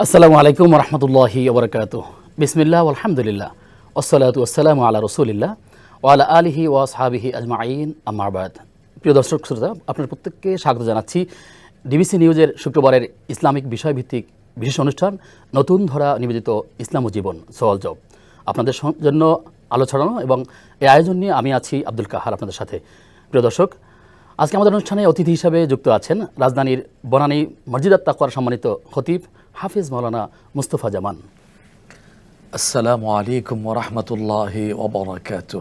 আসসালামু আলাইকুম রহমতুল্লাহি ওবরকাত বিসমিল্লাহ আলহামদুলিল্লাহ ওসলাত ওসালাম আলা রসুলিল্লাহ ওয়ালা আলিহি ওয়া সাহাবিহি আজমাইন। আমাবাদ প্রিয় দর্শক, শ্রোতা আপনার প্রত্যেককে স্বাগত জানাচ্ছি ডিবিসি নিউজের শুক্রবারের ইসলামিক বিষয়ভিত্তিক বিশেষ অনুষ্ঠান, নতুন ধরা নিবেদিত ইসলাম ও জীবন, সোয়াল জব। আপনাদের জন্য আলো ছড়ানো এবং এই আয়োজন নিয়ে আমি আছি আব্দুল কাহার আপনাদের সাথে। প্রিয় দর্শক, আজকে আমাদের অনুষ্ঠানে অতিথি হিসাবে যুক্ত আছেন রাজধানীর বনানী মসজিদাত তাকওয়ার সম্মানিত খতিব হাফিজ মৌলানা মুস্তফা জামান। আসসালামু আলাইকুম ওরহমতুল্লাহ ওবরাকাত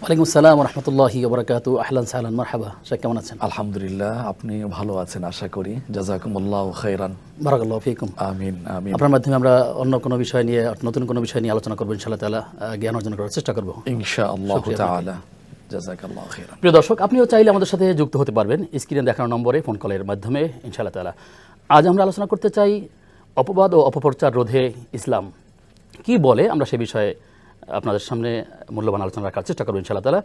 ওয়ালাইকুম আসসালাম রহমতুল্লাহি ওবরাকাত আহলান সাহলান মারহাবা। শেখ কেমন আছেন? আলহামদুলিল্লাহ আপনি ভালো আছেন আশা করি। জাজাকুমুল্লাহ খৈরান বারাকাল্লাহ ফিকুম। আমিন আমিন। আপনার মাধ্যমে আমরা অন্য কোনো বিষয় নিয়ে নতুন কোনো বিষয় নিয়ে আলোচনা করব ইনশাআল্লাহ তাআলা জ্ঞান অর্জন করার চেষ্টা করব। ইনশাআল্লাহ তাআলা। জাজাকাল্লাহ খৈরান প্রিয় দর্শক আপনিও চাইলে আমাদের সাথে যুক্ত হতে পারবেন। স্ক্রিনে দেখানো নম্বরে ফোন কলের মাধ্যমে ইনশাআল্লাহ তাআলা। আজ আমরা আলোচনা করতে চাই অপবাদ ও অপপ্রচার রোধে ইসলাম। কি বলে? আমরা সে বিষয়ে আপনাদের সামনে মূল্যবান আলোচনা রাখার চেষ্টা করব ইনশাআল্লাহ তাআলা।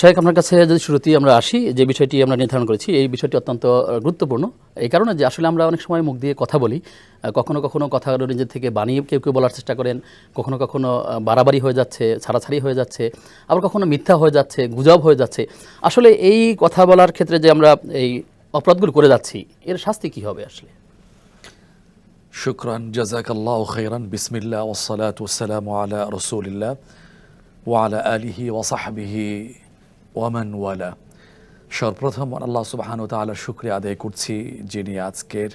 শেখ আপনার কাছে যদি শুরুতেই আমরা আসি, যে বিষয়টি আমরা নির্ধারণ করেছি, এই বিষয়টি অত্যন্ত গুরুত্বপূর্ণ। এই কারণে যে আসলে আমরা অনেক সময় মুখ দিয়ে কথা বলি, কখনো কখনো কথা নিজের থেকে বানিয়ে কেউ কেউ বলার চেষ্টা করেন, কখনো কখনো বাড়াবাড়ি হয়ে যাচ্ছে, ছাড়াছাড়ি হয়ে যাচ্ছে, আবার কখনো মিথ্যা হয়ে যাচ্ছে, গুজব হয়ে যাচ্ছে। আসলে এই কথা বলার ক্ষেত্রে যে আমরা এই অপরাধগুলো করে যাচ্ছি, এর শাস্তি কি হবে আসলে? শুক্রান জাজাকাল্লাহ খৈরান বিসমিল্লাহ ওসালাত ওসালাম আলা রসুলিল্লাহ ওয়ালা আলিহি ওয়াসাহবিহি ওয়ামান ওয়ালা সর্বপ্রথম আল্লাহ সুবাহান তাআলার শুক্রিয়া আদায় করছি যিনি আজকের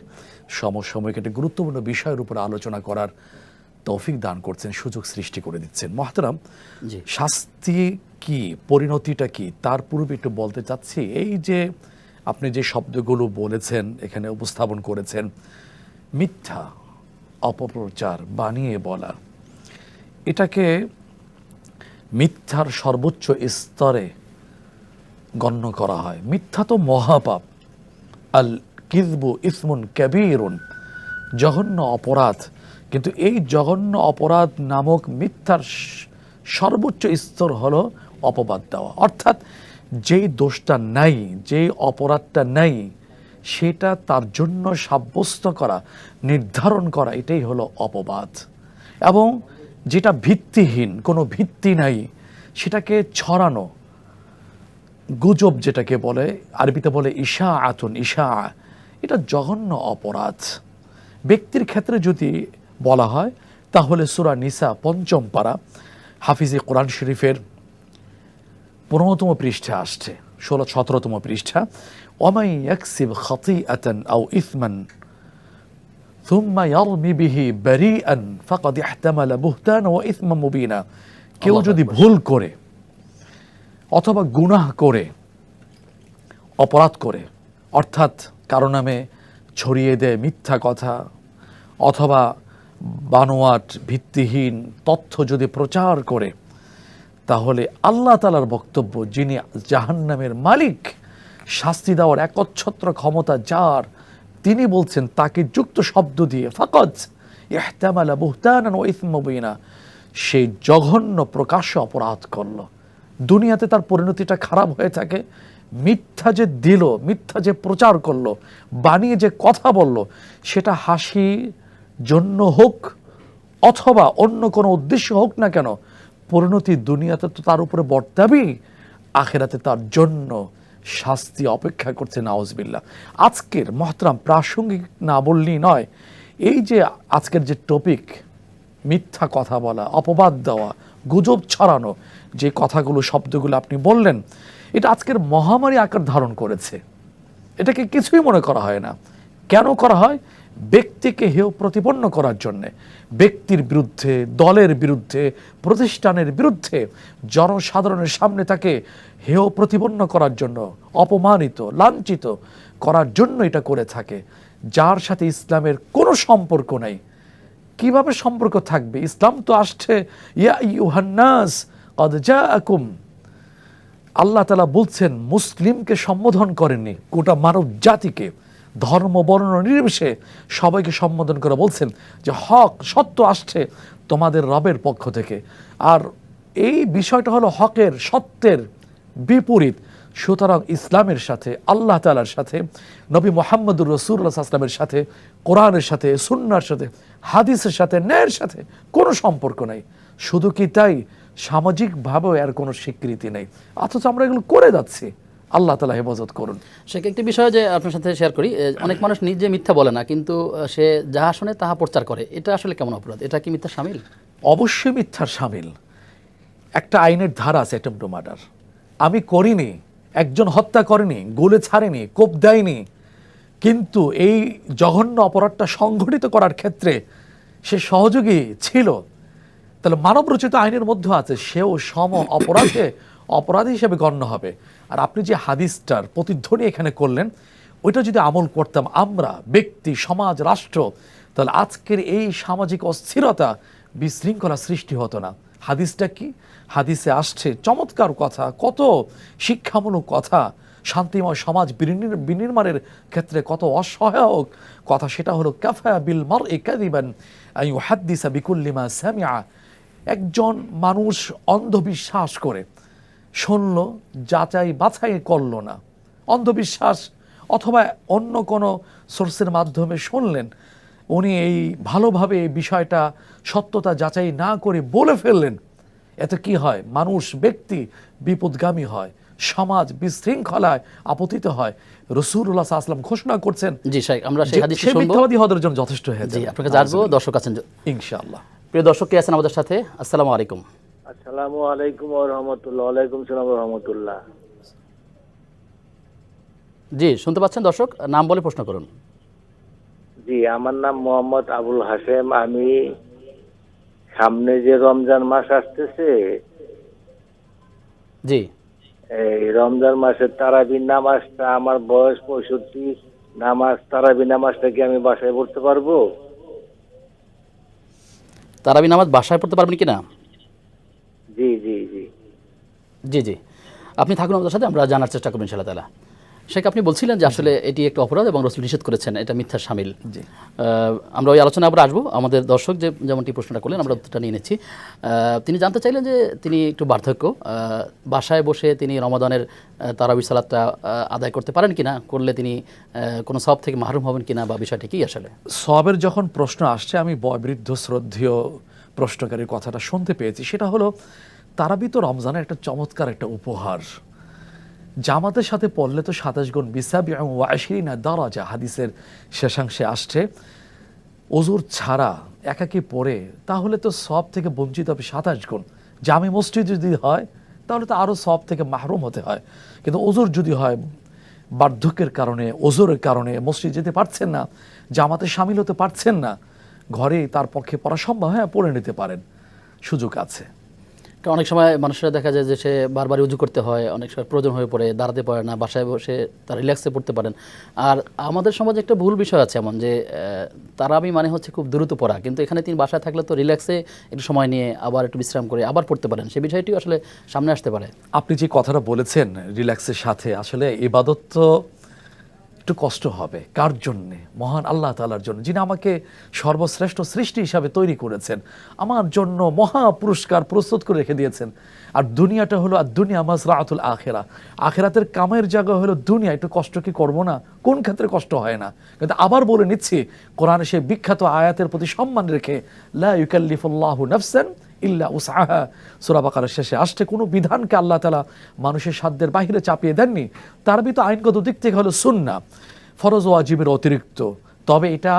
সমসাময়িক একটি গুরুত্বপূর্ণ বিষয়ের উপর আলোচনা করার তৌফিক দান করছেন সুযোগ সৃষ্টি করে দিচ্ছেন মহতারাম। শাস্তি কি পরিণতিটা কি তার পূর্বে একটু বলতে চাচ্ছি এই যে আপনি যে শব্দগুলো বলেছেন এখানে উপস্থাপন করেছেন মিথ্যা, অপপ্রচার বানিয়ে বলা। এটাকে মিথ্যার সর্বোচ্চ স্তরে গণ্য করা হয়। মিথ্যা তো মহাপাপ। আল কিজবু ইসমুন কবিরুন। জঘন্য অপরাধ। কিন্তু এই জঘন্য অপরাধ নামক মিথ্যার সর্বোচ্চ স্তর হলো অপবাদ দেওয়া। অর্থাৎ যেই দোষটা নাই, যেই অপরাধটা নাই সেটা তার জন্য সাব্যস্ত করা, নির্ধারণ করা, এটাই হলো অপবাদ। এবং যেটা ভিত্তিহীন, কোনো ভিত্তি নাই, সেটাকে ছড়ানো, গুজব যেটাকে বলে, আরবিতে বলে ঈশা আতুন ঈশা এটা জঘন্য অপরাধ। ব্যক্তির ক্ষেত্রে যদি বলা হয়, তাহলে সুরা নিসা পঞ্চম পারা, হাফিজে কোরআন শরীফের পনেরোতম পৃষ্ঠা আসছে, ষোলো সতেরোতম পৃষ্ঠা। ওমাই ইয়াকসিব খাতিআতান আও ইসমান ثم يرمي به بريئا فقد احتمل بهتانا واثما مبينا কেউ আল্লাহু যদি আকবার। ভুল করে অথবা গুনাহ করে অপরাধ করে অর্থাৎ কারো নামে ছড়িয়ে দেয় মিথ্যা কথা অথবা বানোয়াট ভিত্তিহীন তথ্য যদি প্রচার করে তাহলে আল্লাহ তালার বক্তব্য যিনি জাহান্নামের মালিক শাস্তি দেওয়ার একচ্ছত্র ক্ষমতা যার, তিনি বলছেন তাকে যুক্ত শব্দ দিয়ে ফাকজ ইহতামালা বুহতানান ও ইসমবিনা সেই জঘন্য প্রকাশ্য অপরাধ করল। দুনিয়াতে তার পরিণতিটা খারাপ হয়ে থাকে। মিথ্যা যে দিল, মিথ্যা যে প্রচার করল বানিয়ে যে কথা বলল, সেটা হাসি জন্য হোক অথবা অন্য কোনো উদ্দেশ্য হোক না কেন, পরিণতি দুনিয়াতে তো তার উপরে বর্তাবেই, আখেরাতে তার জন্য শাস্তি অপেক্ষা করছে নাওজবিল্লা আজকের মহতরাম প্রাসঙ্গিক না বললেই নয়, এই যে আজকের যে টপিক মিথ্যা কথা বলা, অপবাদ দেওয়া, গুজব ছড়ানো, যে কথাগুলো, শব্দগুলো আপনি বললেন, এটা আজকের মহামারী আকার ধারণ করেছে। এটাকে কিছুই মনে করা হয় না। কেন করা হয়? ব্যক্তিকে হেয় প্রতিপন্ন করার জন্যে, ব্যক্তির বিরুদ্ধে, দলের বিরুদ্ধে, প্রতিষ্ঠানের বিরুদ্ধে জনসাধারণের সামনে তাকে হেয় প্রতিপন্ন করার জন্য, অপমানিত, লাঞ্ছিত করার জন্য এটা করে থাকে। যার সাথে ইসলামের কোনো সম্পর্ক নেই। কীভাবে সম্পর্ক থাকবে? ইসলাম তো আসছে, ইয়া ইউহান্নাস কদ জাআকুম। আল্লাহ তালা বলছেন, মুসলিমকে সম্বোধন করেননি, গোটা মানব জাতিকে। ধর্ম, বর্ণ নির্বিশে সবাইকে সম্বোধন করে বলছেন যে, হক, সত্য আসছে তোমাদের রবের পক্ষ থেকে। আর এই বিষয়টা হলো হকের, সত্যের বিপরীত। সুতরাং ইসলামের সাথে, আল্লাহ তালার সাথে, নবী মোহাম্মদুর রসুল্লাহ আসলামের সাথে, কোরআনের সাথে সুন্নার সাথে, হাদিসের সাথে, ন্যায়ের সাথে কোনো সম্পর্ক নেই। শুধু কি তাই? সামাজিকভাবেও এর কোনো স্বীকৃতি নেই। অথচ আমরা এগুলো করে যাচ্ছি। আল্লাহ তালা হেফাজত করুন। সে একটি বিষয় যে আপনার সাথে শেয়ার করি অনেক মানুষ নিজে মিথ্যা বলে না কিন্তু সে যাহা শুনে তাহা প্রচার করে। এটা আসলে কেমন অপরাধ? এটা কি মিথ্যা সামিল? অবশ্যই মিথ্যার সামিল। একটা আইনের ধারা আছে অ্যাটেম্প টু মার্ডার আমি করিনি একজন হত্যা করেনি গোলে ছাড়েনি কোপ দেয়নি কিন্তু এই জঘন্য অপরাধটা সংঘটিত করার ক্ষেত্রে সে সহযোগী ছিল। তাহলে মানবরচিত আইনের মধ্যে আছে সেও সম অপরাধে অপরাধী হিসেবে গণ্য হবে। আর আপনি যে হাদিসটার প্রতিধ্বনি এখানে করলেন, ওইটা যদি আমল করতাম আমরা, ব্যক্তি, সমাজ, রাষ্ট্র, তাহলে আজকের এই সামাজিক অস্থিরতা বিশৃঙ্খলা সৃষ্টি হতো না। হাদিসটা কি? হাদিসে আসছে, চমৎকার কথা, কত শিক্ষামূলক কথা, শান্তিময় সমাজ বিনির্মাণের ক্ষেত্রে কত অসহায়ক কথা, সেটা হলো, কাফা বিল মার এ কাদিবান আই হাদ্দিসা বিকুল্লিমা স্যামিয়া একজন মানুষ অন্ধবিশ্বাস করে শুনল যাচাই বাছাই করল না। অন্ধবিশ্বাস অথবা অন্য কোনো সোর্সের মাধ্যমে শুনলেন। উনি এই ভালোভাবে এই বিষয়টা সত্যতা যাচাই না করে বলে ফেললেন। এতে কি হয়? মানুষ ব্যক্তি বিপদগামী হয়। সমাজ বিশৃঙ্খলায় আপতিত হয়। রসুল্লাহ আসলাম ঘোষণা করছেন জি শাইখ আমরা সেই শুনব। মিথ্যাবাদী হওয়ার জন্য যথেষ্ট হয়ে জি আপনাকে জানব দর্শক আছেন ইনশাআল্লাহ। প্রিয় দর্শক কে আছেন আমাদের সাথে? আসসালামু আলাইকুম। আসসালামু আলাইকুম রাহমাতুল্লাহ। ওয়ালাইকুম সালাম রাহমাতুল্লাহ। জি শুনতে পাচ্ছেন দর্শক? নাম বলে প্রশ্ন করুন। জি আমার নাম মোহাম্মদ আবুল হাসেম আমি সামনে যে রমজান মাস আসতেছে জি। এই রমজান মাসের তারাবি নামাজটা আমার বয়স পঁয়ষট্টি। নামাজ তারাবি নামাজটা কি আমি বাসায় পড়তে পারব? তারাবি নামাজ বাসায় পড়তে পারবেন কিনা জি জি জি। জি জি। আপনি থাকুন আমাদের সাথে আমরা জানার চেষ্টা করবেন ইনশাআল্লাহ তালা শেখ আপনি বলছিলেন যে আসলে এটি একটা অপরাধ এবং রসুল নিষেধ করেছেন এটা মিথ্যা সামিল। জি। আমরা ওই আলোচনা আবার আসব। আমাদের দর্শক যে যেমনটি প্রশ্নটা করলেন আমরা উত্তরটা নিয়ে নিচ্ছি। তিনি জানতে চাইলেন যে তিনি একটু বার্ধক্য বাসায় বসে তিনি রমাদানের তারাবি সালাদটা আদায় করতে পারেন কিনা করলে তিনি কোনো সব থেকে মাহরুম হবেন কিনা বা বিষয়টি কি আসলে? সবের যখন প্রশ্ন আসছে আমি বয়োবৃদ্ধ শ্রদ্ধেয় প্রশ্নকারীর কথাটা শুনতে পেয়েছি। সেটা হলো তারাবি তো রমজানের একটা চমৎকার একটা উপহার। জামাতের সাথে পড়লে তো সাতাশ গুণ বিসাবি এবং ওয়াশিরিনা দারাজা হাদিসের শেষাংশে আসছে অজুর ছাড়া একাকি পড়ে তাহলে তো সব থেকে বঞ্চিত হবে সাতাশ গুণ। জামি মসজিদ যদি হয়, তাহলে তো আরও সব থেকে মাহরুম হতে হয়। কিন্তু অজুর যদি হয়, বার্ধক্যের কারণে ওজোরের কারণে মসজিদ যেতে পারছেন না, জামাতে সামিল হতে পারছেন না ঘরে তার পক্ষে পড়া সম্ভব হ্যাঁ পড়ে নিতে পারেন। সুযোগ আছে। কারণ অনেক সময় মানুষরা দেখা যায় যে সে বারবার উজু করতে হয় অনেক সময় প্রয়োজন হয়ে পড়ে দাঁড়াতে পারে না বাসায় বসে তার রিল্যাক্সে পড়তে পারেন। আর আমাদের সমাজে একটা ভুল বিষয় আছে এমন যে তারাবি মানে হচ্ছে খুব দ্রুত পড়া। কিন্তু এখানে তিনি বাসায় থাকলে তো রিল্যাক্সে একটু সময় নিয়ে আবার একটু বিশ্রাম করে আবার পড়তে পারেন। সে বিষয়টিও আসলে সামনে আসতে পারে। আপনি যে কথাটা বলেছেন রিল্যাক্সের সাথে আসলে ইবাদত তো একটু কষ্ট হবে। কার জন্যে? মহান আল্লাহ তালার জন্য। যিনি আমাকে সর্বশ্রেষ্ঠ সৃষ্টি হিসাবে তৈরি করেছেন, আমার জন্য মহা পুরস্কার প্রস্তুত করে রেখে দিয়েছেন। আর দুনিয়াটা হলো, আর দুনিয়া মাজরাআতুল আখেরা। আখেরাতের কামের জায়গা হলো দুনিয়া। একটু কষ্ট কি করব না? কোন ক্ষেত্রে কষ্ট হয় না? কিন্তু আবার বলে নিচ্ছি, কোরআনে সে বিখ্যাত আয়াতের প্রতি সম্মান রেখে, লা ইউকাল্লিফুল্লাহু নাফসান ইল্লা উসাহা সূরা বাকারার শেষে আসছে। কোনো বিধানকে আল্লাহ তালা মানুষের সাধ্যের বাহিরে চাপিয়ে দেননি। তার ভিতর আইনগত দিক থেকে হলো সুন্না ফরজ ও আজিবের অতিরিক্ত। তবে এটা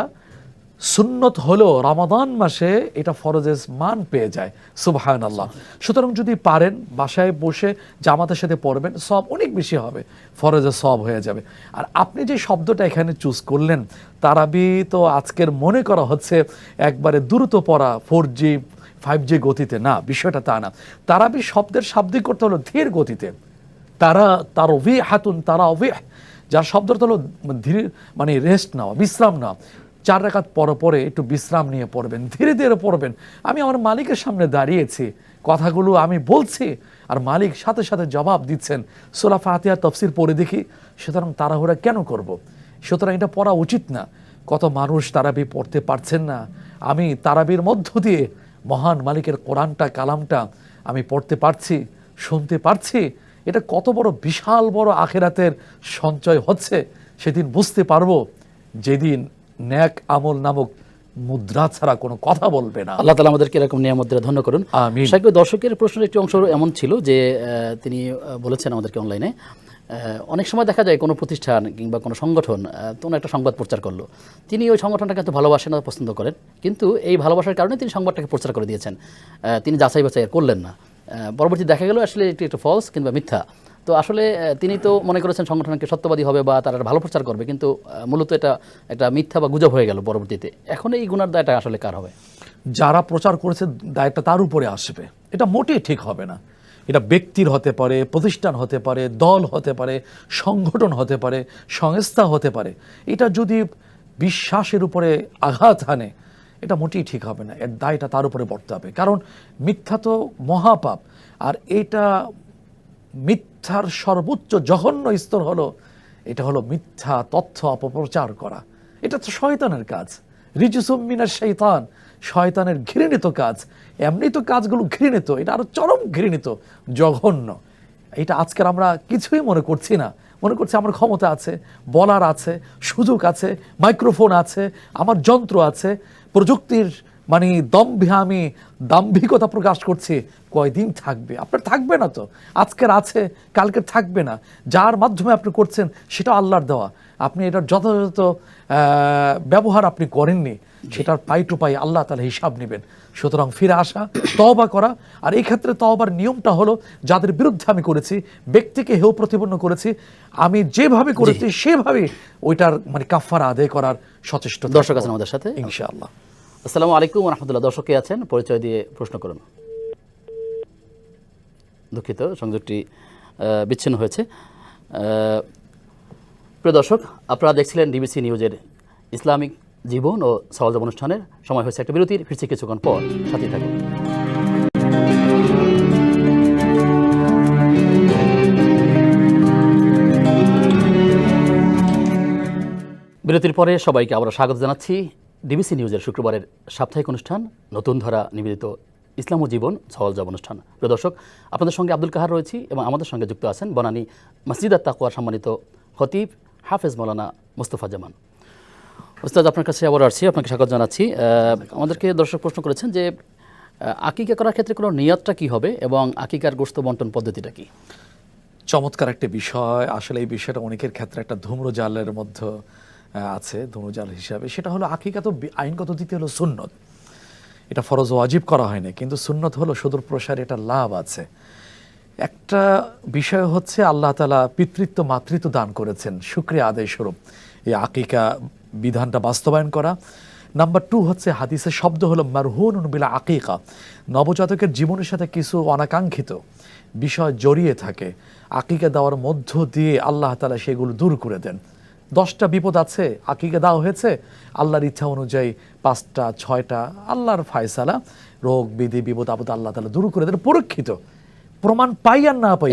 সুন্নত হলো রমাদান মাসে এটা ফরজের মান পেয়ে যায়। সুবহান আল্লাহ সুতরাং যদি পারেন, বাসায় বসে জামাতের সাথে পড়বেন, সব অনেক বেশি হবে। ফরজে সব হয়ে যাবে। আর আপনি যে শব্দটা এখানে চুজ করলেন, তারাবি তো আজকের মনে করা হচ্ছে, একবারে দ্রুত পড়া ফোর জি ফাইভ জি গতিতে, না, বিষয়টা তা না। তারাবি শব্দের শাব্দিক করতে হলো ধীর গতিতে। তারা তার অভি হাতুন তারা অভি যার শব্দটা হলো ধীরে মানে রেস্ট নেওয়া, বিশ্রাম নেওয়া। চার রেখাত পর পরে একটু বিশ্রাম নিয়ে পড়বেন, ধীরে ধীরে পড়বেন। আমি আমার মালিকের সামনে দাঁড়িয়েছি, কথাগুলো আমি বলছি, আর মালিক সাথে সাথে জবাব দিচ্ছেন সোলা ফাতিয়া তফসির পড়ে দেখি, সুতরাং তাড়াহুড়া কেন করব। সুতরাং এটা পড়া উচিত না। কত মানুষ তারাবি পড়তে পারছেন না। আমি তারাবির মধ্য দিয়ে মহান মালিকের কোরআনটা কালামটা আমি পড়তে পারছি শুনতে পারছি। এটা কত বড় বিশাল বড় আখেরাতের সঞ্চয় হচ্ছে সেদিন বুঝতে পারব যেদিন ন্যাক আমল নামক মুদ্রা ছাড়া কোনো কথা বলবে না। আল্লাহ তালা আমাদেরকে এরকম নিয়ামতদের ধন্য করুন। দর্শকের প্রশ্নের একটি অংশ এমন ছিল যে তিনি বলেছেন আমাদেরকে অনলাইনে অনেক সময় দেখা যায় কোনো প্রতিষ্ঠান কিংবা কোনো সংগঠন কোনো একটা সংবাদ প্রচার করল। তিনি ওই সংগঠনটাকে এত ভালোবাসেন না পছন্দ করেন, কিন্তু এই ভালোবাসার কারণে তিনি সংবাদটাকে প্রচার করে দিয়েছেন। তিনি যাচাই বাছাই করলেন না। পরবর্তী দেখা গেল আসলে এটি একটা ফলস কিংবা মিথ্যা। তো আসলে তিনি তো মনে করেছেন সংগঠনকে সত্যবাদী হবে বা তারা ভালো প্রচার করবে, কিন্তু মূলত এটা একটা মিথ্যা বা গুজব হয়ে গেল পরবর্তীতে। এখন এই গুণার দায়টা আসলে কার হবে? যারা প্রচার করেছে, দায়টা তার উপরে আসবে। এটা মোটেই ঠিক হবে না। এটা ব্যক্তির হতে পারে, প্রতিষ্ঠান হতে পারে, দল হতে পারে, সংগঠন হতে পারে, সংস্থা হতে পারে। এটা যদি বিশ্বাসের উপরে আঘাত আনে এটা মোটেই ঠিক হবে না। এর দায়টা তার উপরে বর্তে হবে। কারণ মিথ্যা তো মহাপাপ। আর এটা মিথ্যার সর্বোচ্চ জঘন্য স্তর হলো, এটা হলো মিথ্যা তথ্য অপপ্রচার করা। এটা তো শয়তানের কাজ। রিজুসুমিনার শৈতান শয়তানের ঘৃণিত কাজ। এমনি তো কাজগুলো ঘৃণিত, এটা আরও চরম ঘৃণিত, জঘন্য। এটা আজকের আমরা কিছুই মনে করছি না। মনে করছি আমার ক্ষমতা আছে, বলার আছে, সুযোগ আছে, মাইক্রোফোন আছে, আমার যন্ত্র আছে, প্রযুক্তির মানে দম্ভে আমি দাম্ভিকতা প্রকাশ করছি কয়দিন থাকবে? আপনার থাকবে না তো। আজকের আছে কালকের থাকবে না। যার মাধ্যমে আপনি করছেন সেটা আল্লাহর দেওয়া। আপনি এটার যথাযথ ব্যবহার আপনি করেননি সেটার পাই টু পাই আল্লাহ তাহলে হিসাব নেবেন। সুতরাং ফিরে আসা তওবা করা। আর এই ক্ষেত্রে তওবার নিয়মটা হলো যাদের বিরুদ্ধে আমি করেছি ব্যক্তিকে হেউ প্রতিপন্ন করেছি আমি যেভাবে করেছি সেভাবে ওইটার মানে কাফারা আদায় করার সচেষ্ট দর্শক আছেন আমাদের সাথে। ইনশাআল্লাহ। আসসালামু আলাইকুম রহমতুল্লাহ। দর্শকে আছেন, পরিচয় দিয়ে প্রশ্ন করুন। দুঃখিত, সংযোগটি বিচ্ছিন্ন হয়েছে। প্রিয় দর্শক, আপনারা দেখছিলেন ডিবিসি নিউজের ইসলামিক জীবন ও সহজ অনুষ্ঠানের সময় হয়েছে একটা বিরতির, ফিরছে কিছুক্ষণ পর। সাথে থাকুন। বিরতির পরে সবাইকে আবার স্বাগত জানাচ্ছি। ডিবিসি নিউজের শুক্রবারের সাপ্তাহিক অনুষ্ঠান, নতুন ধরা নিবেদিত ইসলাম ও জীবন সহজ জব অনুষ্ঠান। প্রিয় দর্শক, আপনাদের সঙ্গে আব্দুল কাহার রয়েছি এবং আমাদের সঙ্গে যুক্ত আছেন বনানী মসজিদ আত তাকুয়ার সম্মানিত খতিব হাফেজ মৌলানা মুস্তফা জামান। ওস্তাদ, আপনার কাছে আবার আসছি, আপনাকে স্বাগত জানাচ্ছি। আমাদেরকে দর্শক প্রশ্ন করেছেন যে আকিকা করার ক্ষেত্রে কোনো নিয়তটা কি হবে এবং আকিকার গোস্ত বন্টন পদ্ধতিটা কি? চমৎকার একটা বিষয়। আসলে এই বিষয়টা অনেকের ক্ষেত্রে একটা ধূম্রজালের মধ্যে আছে ধূম্রজাল হিসাবে। সেটা হলো আকিকা তো আইনগত দিতে হলো সুন্নত। এটা ফরজ ওয়াজিব করা হয়নি, কিন্তু সুন্নত হলো সুদূর প্রসারে এটা লাভ আছে। একটা বিষয় হচ্ছে আল্লাহ তালা পিতৃত্ব, মাতৃত্ব দান করেছেন, শুক্রিয়া আদায় স্বরূপ এই আকিকা বিধানটা বাস্তবায়ন করা। নাম্বার টু হচ্ছে হাদিসের শব্দ হলো মারহুন বিলা আকিকা। নবজাতকের জীবনের সাথে কিছু অনাকাঙ্ক্ষিত বিষয় জড়িয়ে থাকে। আকিকা দেওয়ার মধ্য দিয়ে আল্লাহ তালা সেগুলো দূর করে দেন। দশটা বিপদ আছে আকিকা দেওয়া হয়েছে। আল্লাহর ইচ্ছা অনুযায়ী পাঁচটা ছয়টা আল্লাহর ফায়সালা রোগ বিধি বিপদ আপদ আল্লাহ তালা দূর করে দেন পরীক্ষিত। প্রমাণ পাই আর না পাই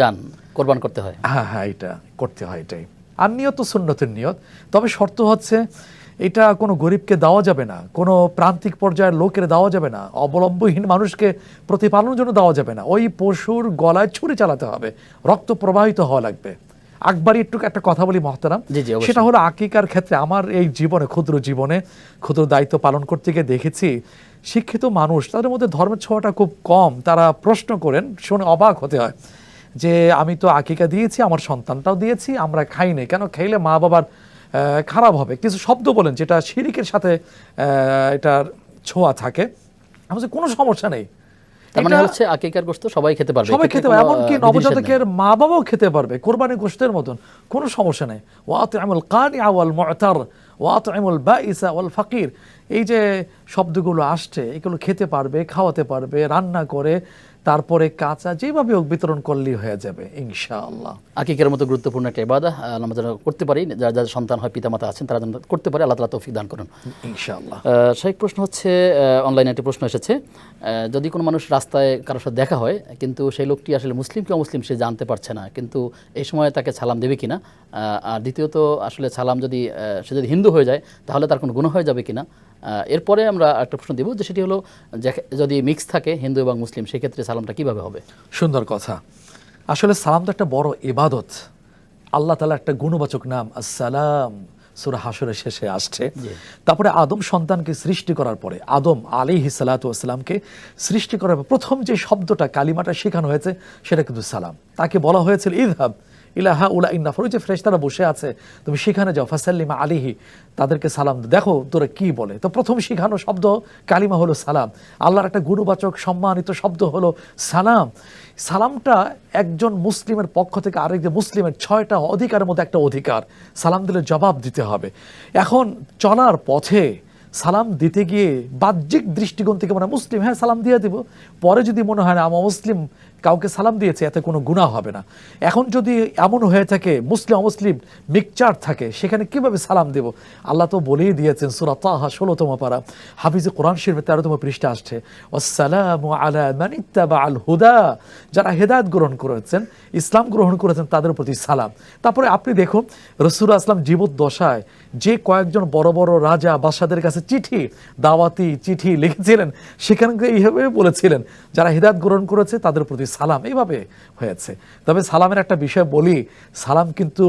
যান কোরবান করতে হয়। হ্যাঁ হ্যাঁ এটা করতে হয় এটাই। আর নিয়ত সুন্নতের নিয়ত। তবে শর্ত হচ্ছে এটা কোনো গরিবকে দেওয়া যাবে না কোনো প্রান্তিক পর্যায়ের লোকের দেওয়া যাবে না অবলম্বহীন মানুষকে প্রতিপালনের জন্য দেওয়া যাবে না। ওই পশুর গলায় ছুরি চালাতে হবে রক্ত প্রবাহিত হওয়া লাগবে। আকবারই একটু একটা কথা বলি মহতারাম। সেটা হলো আকিকার ক্ষেত্রে আমার এই জীবনে ক্ষুদ্র জীবনে ক্ষুদ্র দায়িত্ব পালন করতে গিয়ে দেখেছি শিক্ষিত মানুষ তাদের মধ্যে ধর্মের ছোঁয়াটা খুব কম। তারা প্রশ্ন করেন শুনে অবাক হতে হয় যে আমি তো আকিকা দিয়েছি আমার সন্তানটাও দিয়েছি আমরা খাই নাই। কেন খাইলে মা বাবার খারাপ হবে? কিছু শব্দ বলেন যেটা শিরিকের সাথে এটার ছোঁয়া থাকে। আমি কোনো সমস্যা নেই। তার মানে হচ্ছে আকিকার গোশত সবাই খেতে পারবে। সবাই খেতে পারবে এমনকি। নবজাতকের মা বাবাও খেতে পারবে কোরবানি গোশতের মতন কোনো সমস্যা নেই। ওয়াত আমল কানি আওয়াল মতার ওয়াত আমল বা ইসা ওয়াল ফাকির। এই যে শব্দগুলো আসছে এগুলো খেতে পারবে খাওয়াতে পারবে রান্না করে তারপরে কাঁচা যেভাবে হোক বিতরণ করলেই হয়ে যাবে ইনশাআল্লাহ। আকিকের মতো গুরুত্বপূর্ণ একটা ইবাদা আমরা যেন করতে পারি। যারা যাদের সন্তান হয় পিতামাতা আছেন তারা যেন করতে পারে আল্লাহ তালা তৌফিক দান করুন। ইনশাআল্লাহ। সেই প্রশ্ন হচ্ছে অনলাইনে একটি প্রশ্ন এসেছে যদি কোনো মানুষ রাস্তায় কারোর সাথে দেখা হয় কিন্তু সেই লোকটি আসলে মুসলিম কি অমুসলিম সে জানতে পারছে না কিন্তু এই সময় তাকে সালাম দেবে কিনা? আর দ্বিতীয়ত আসলে সালাম যদি সে যদি হিন্দু হয়ে যায় তাহলে তার কোনো গুণ হয়ে যাবে কিনা? এরপরে আমরা একটা প্রশ্ন দিব যে সেটি হলো যদি মিক্স থাকে হিন্দু এবং মুসলিম সেক্ষেত্রে সালামটা কীভাবে হবে? সুন্দর কথা। আসলে সালাম তো একটা বড় ইবাদত। আল্লাহ তালা একটা গুণবাচক নাম আসসালাম সুরা হাসরের শেষে আসছে। তারপরে আদম সন্তানকে সৃষ্টি করার পরে আদম আলী হিসালাতামকে সৃষ্টি করার পর প্রথম যে শব্দটা কালিমাটা শেখানো হয়েছে সেটা কিন্তু সালাম। তাকে বলা হয়েছিল ইদহাব। ইলাহা উলা ইন্নাফর ওই যে ফ্রেশতারা বসে আছে, তুমি সেখানে যাও, ফাসাল্লিমা আলিহি তাদেরকে সালাম দেখো, তোরা কি বলে? তো প্রথম শেখানো শব্দ কালিমা হলো সালাম। আল্লাহর একটা গুণবাচক, সম্মানিত শব্দ হলো সালাম। সালামটা একজন মুসলিমের পক্ষ থেকে আরেকজন মুসলিমের ছয়টা অধিকারের মধ্যে একটা অধিকার। সালাম দিলে জবাব দিতে হবে। এখন চলার পথে সালাম দিতে গিয়ে বাহ্যিক দৃষ্টিকোণ থেকে মানে মুসলিম হ্যাঁ সালাম দিয়ে দিব। পরে যদি মনে হয় না আমার মুসলিম কাউকে সালাম দিয়েছে, এতে কোনো গুণা হবে না। এখন যদি এমন হয়ে থাকে, মুসলিম, অমুসলিম, মিকচার থাকে, সেখানে কীভাবে সালাম দেব? আল্লাহ তো বলেই দিয়েছেন, সুরা তাহা, ষোলোতম পারা। হাফিজে কোরআন শরীফের তেরোতম পৃষ্ঠা আসছে আসসালামু আলা আল হুদা। যারা হেদায়ত গ্রহণ করেছেন, ইসলাম গ্রহণ করেছেন, তাদের প্রতি সালাম। তারপরে আপনি দেখুন রসুল আসলাম জীবদ্দশায় যে কয়েকজন বড় বড় রাজা বাদশাদের কাছে চিঠি, দাওয়াতি চিঠি লিখেছিলেন সেখানে এইভাবে বলেছিলেন, যারা হৃদায়ত গ্রহণ করেছে, তাদের প্রতি সালাম এইভাবে হয়েছে। তবে সালামের একটা বিষয় বলি সালাম কিন্তু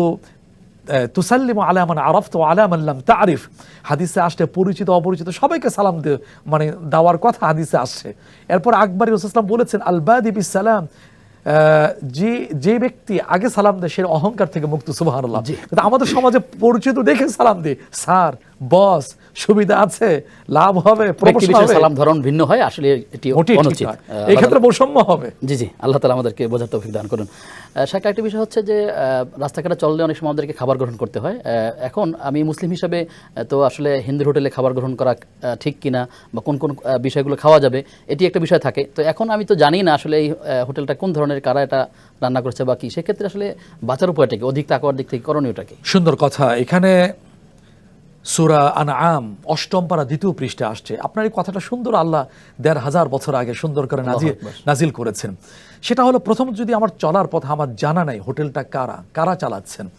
তুসাল্লিম আলামান আরফ তো আলামাল্লাম তারিফ হাদিসে আসছে পরিচিত অপরিচিত সবাইকে সালাম দে মানে দেওয়ার কথা হাদিসে আসছে। এরপর আকবর ইসলাম বলেছেন আলবাদ ইবি সালাম যে যে ব্যক্তি আগে সালাম দেয় সে অহংকার থেকে মুক্ত সুবাহ কিন্তু আমাদের সমাজে পরিচিত দেখে সালাম দিই স্যার বস সুবিধা আছে লাভ হবে। সালাম ধরন ভিন্ন হয় আসলে এটি অনুচিত। এই ক্ষেত্রে বৈষম্য হবে। জি জি আল্লাহ তালা আমাদেরকে বোঝার তৌফিক দান করুন। শাখা একটা বিষয় হচ্ছে যে রাস্তাঘাটে চললে অনেক সময় আমাদেরকে খাবার গ্রহণ করতে হয়। এখন আমি মুসলিম হিসাবে তো আসলে হিন্দুর হোটেলে খাবার গ্রহণ করা ঠিক কিনা বা কোন কোন বিষয়গুলো খাওয়া যাবে এটি একটা বিষয় থাকে। তো এখন আমি তো জানি না আসলে এই হোটেলটা কোন ধরনের কারা এটা রান্না করছে বা কি। সেক্ষেত্রে আসলে বাঁচার উপায়টা কি? অধিক তাকওয়ার দিক থেকে করণীয়টা কি? সুন্দর কথা। এখানে সুরা আনআম অষ্টম পারা দ্বিতীয় পৃষ্ঠে আসছে। আপনার এই কথাটা সুন্দর আল্লাহ দেড় হাজার বছর আগে সুন্দর করে নাজিল নাজিল করেছেন। সেটা হলো প্রথম যদি আমার চলার পথে আমার জানা নাই হোটেলটা কারা? কারা চালাচ্ছেন?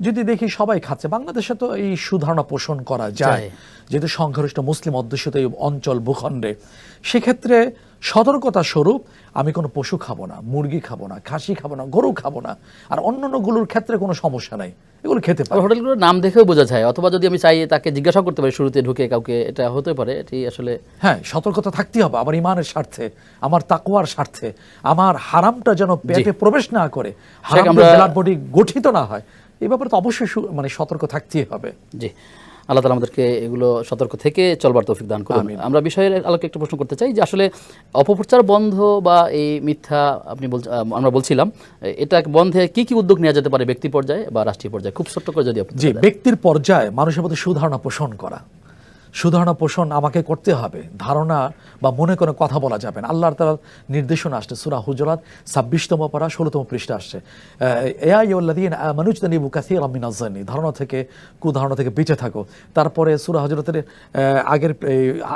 যদি দেখি সবাই খাচ্ছে বাংলাদেশে তো এই সুধারণা পোষণ করা যায়। যেহেতু সংখ্যাগরিষ্ঠ মুসলিম অধ্যুষিত এই অঞ্চল ভূখণ্ডে। সেক্ষেত্রে সতর্কতা স্বরূপ আমি কোনো পশু খাব না মুরগি খাব না খাসি খাব না গরু খাব না আর অন্যান্যগুলোর ক্ষেত্রে কোনো সমস্যা নাই। এগুলো খেতে পারে। হোটেলগুলোর নাম দেখেও বোঝা যায় অথবা যদি আমি চাই তাকে জিজ্ঞাসা করতে পারি শুরুতে ঢুকে কাউকে এটা হতে পারে এটি আসলে হ্যাঁ সতর্কতা থাকতে হবে আমার ইমানের স্বার্থে আমার তাকুয়ার স্বার্থে আমার হারামটা যেন পেটে প্রবেশ না করে হারাম ব্লাড বডি গঠিত না হয় এই ব্যাপারে তো অবশ্যই মানে সতর্ক থাকতেই হবে। জি। আল্লাহ তালা আমাদেরকে এগুলো সতর্ক থেকে চলবার তৌফিক দান করুন। আমরা বিষয়ের আলোকে একটা প্রশ্ন করতে চাই যে আসলে অপপ্রচার বন্ধ বা এই মিথ্যা আপনি বল আমরা বলছিলাম এটা বন্ধে কি কি উদ্যোগ নেওয়া যেতে পারে ব্যক্তি পর্যায়ে বা রাষ্ট্রীয় পর্যায়ে? খুব ছোট্ট করে যদি আপনি ব্যক্তির পর্যায়ে মানুষের মধ্যে সুধারণা পোষণ করা। সুধারণা পোষণ আমাকে করতে হবে। ধারণা বা মনে কোনো কথা বলা যাবে না। আল্লাহর তার নির্দেশনা আসছে। সুরা হুজরাত ছাব্বিশতম পারা, ষোলোতম পৃষ্ঠা আসছে। এআইউল্লাদিন মানুজদানি বুকাসির আমিনাজানি ধারণা থেকে, কুধারণা থেকে বেঁচে থাকো। তারপরে সুরা হজরতের আগের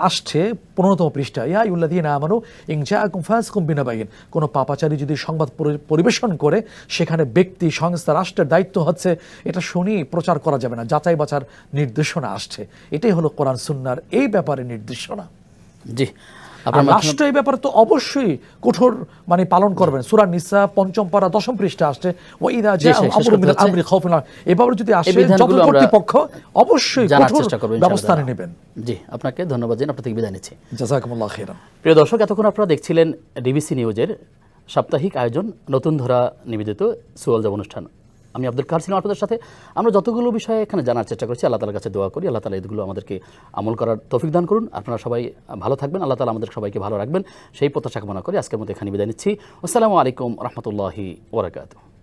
আসছে পনেরোতম পৃষ্ঠা। ইয়াউল্লাদিন আমানু ইংজা আকুম ফায়াসকুম বিনাবাইন। কোনো পাপাচারী যদি সংবাদ পরিবেশন করে, সেখানে ব্যক্তি, সংস্থা, রাষ্ট্রের দায়িত্ব হচ্ছে, এটা শুনি প্রচার করা যাবে না। যাচাই বাছার নির্দেশনা আসছে। এটাই হলো কোরআন সুন্নার এই ব্যাপারে নির্দেশনা। জি রাষ্ট্র এই ব্যাপারে তো অবশ্যই কঠোর মানে পালন করবেন। সূরা নিসা পঞ্চম পারা দশম পৃষ্ঠা আসছে ওয়াইদা। আমরি খাউফুন এই ব্যাপারে যদি আসে যত কর্তৃপক্ষ অবশ্যই কঠোর ব্যবস্থা নেবেন। জি আপনাকে ধন্যবাদ জানাই আপনার থেকে বিদায় নিচ্ছি। জাযাকুমুল্লাহ খাইরান। প্রিয় দর্শক এতক্ষণ আপনারা দেখছিলেন ডিবিসি নিউজের সাপ্তাহিক আয়োজন নতুন ধরা নিবেদিত সুয়াল জব অনুষ্ঠান। আমি আব্দুল কার ছিলাম আপনাদের সাথে। আমরা যতগুলো বিষয়ে এখানে জানার চেষ্টা করছি, আল্লাহ তালার কাছে দোয়া করি, আল্লাহ তালা এগুলো আমাদেরকে আমল করার তৌফিক দান করুন। আপনারা সবাই ভালো থাকবেন, আল্লাহ তালা আমাদের সবাইকে ভালো রাখবেন। সেই প্রত্যাশা কামনা করি, আজকের মতো এখানে বিদায় নিচ্ছি। আসসালামু আলাইকুম রহমতুল্লাহি ওবরাকাতু